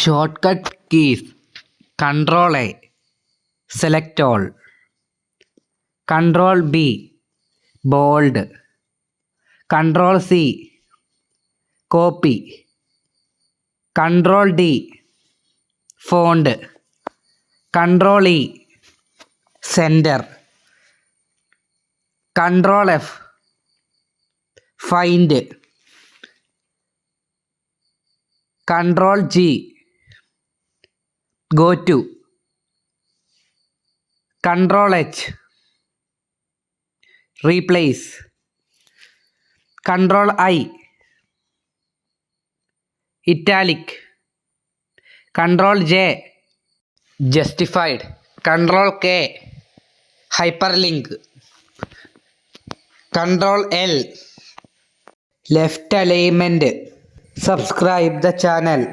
short shortcut keys control A select all control B bold control C copy control D font control E centre control F find control G go to control H replace control I italic control J justified control K hyperlink control L left alignment subscribe the channel